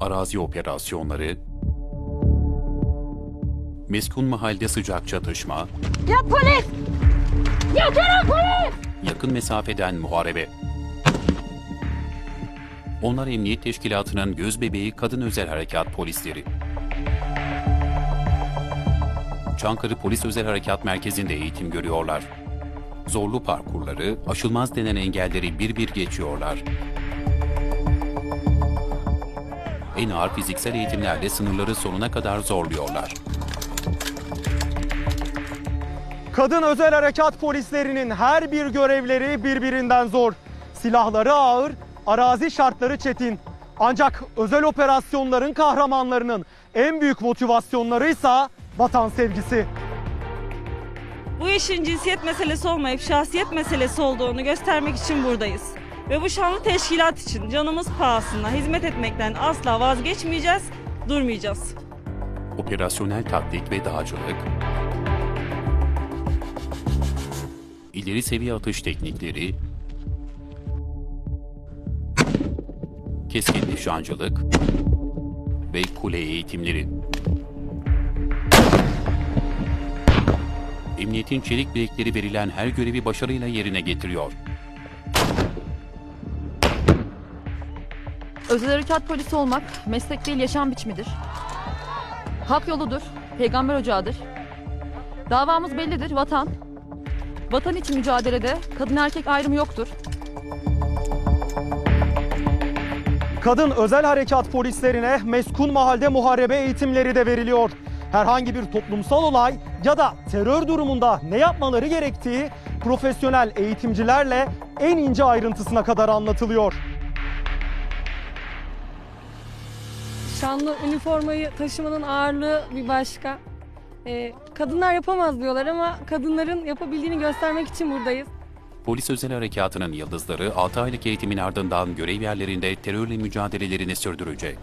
arazi operasyonları, meskun mahalde sıcak çatışma, Ya polis! Kerem polis! yakın mesafeden muharebe. Onlar Emniyet Teşkilatı'nın göz bebeği Kadın Özel Harekat Polisleri. Çankırı Polis Özel Harekat Merkezi'nde eğitim görüyorlar. Zorlu parkurları, aşılmaz denen engelleri bir bir geçiyorlar. En ağır fiziksel eğitimlerle sınırları sonuna kadar zorluyorlar. Kadın özel harekat polislerinin her bir görevleri birbirinden zor. Silahları ağır, arazi şartları çetin. Ancak özel operasyonların kahramanlarının en büyük motivasyonlarıysa vatan sevgisi. Bu işin cinsiyet meselesi olmayıp şahsiyet meselesi olduğunu göstermek için buradayız. Ve bu şanlı teşkilat için canımız pahasına hizmet etmekten asla vazgeçmeyeceğiz, durmayacağız. operasyonel taktik ve dağcılık, ileri seviye atış teknikleri, keskin nişancılık ve kule eğitimleri. Emniyetin çelik bilekleri verilen her görevi başarıyla yerine getiriyor. Özel harekat polisi olmak meslek değil yaşam biçimidir. Hak yoludur, peygamber ocağıdır. Davamız bellidir, vatan. Vatan için mücadelede kadın erkek ayrımı yoktur. Kadın özel harekat polislerine meskun mahalde muharebe eğitimleri de veriliyor. Herhangi bir toplumsal olay ya da terör durumunda ne yapmaları gerektiği profesyonel eğitimcilerle en ince ayrıntısına kadar anlatılıyor. Şanlı üniformayı taşımanın ağırlığı bir başka. Ee, kadınlar yapamaz diyorlar ama kadınların yapabildiğini göstermek için buradayız. Polis Özel Harekatı'nın yıldızları 6 aylık eğitimin ardından görev yerlerinde terörle mücadelelerini sürdürecek.